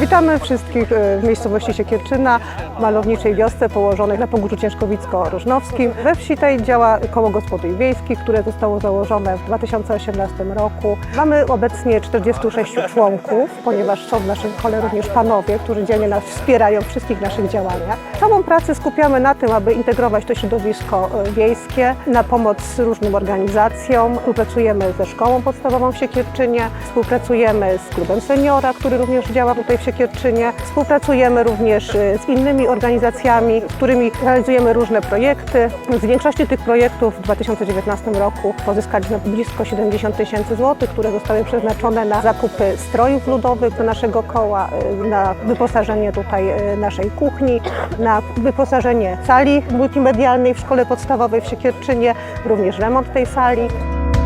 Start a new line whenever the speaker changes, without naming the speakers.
Witamy wszystkich e, w miejscowości Siekierczyna, malowniczej wiosce położonej na Pogórzu Ciężkowicko-Rożnowskim. We wsi tej działa koło gospodyń wiejskich, które zostało założone w 2018 roku. Mamy obecnie 46 członków, ponieważ są w naszym kole również panowie, którzy dzielnie nas wspierają w wszystkich naszych działaniach. Całą pracę skupiamy na tym, aby integrować to środowisko e, wiejskie, na pomoc różnym organizacjom. Współpracujemy ze szkołą podstawową w Siekierczynie, współpracujemy z klubem seniora, który również działa tutaj w Siekierczynie. Współpracujemy również e, z innymi organizacjami, z którymi realizujemy różne projekty. Z większości tych projektów w 2019 roku pozyskaliśmy blisko 70 tysięcy złotych, które zostały przeznaczone na zakupy strojów ludowych do naszego koła, e, na wyposażenie tutaj e, naszej kuchni, na wyposażenie sali multimedialnej w szkole podstawowej w Siekierczynie, również remont tej sali.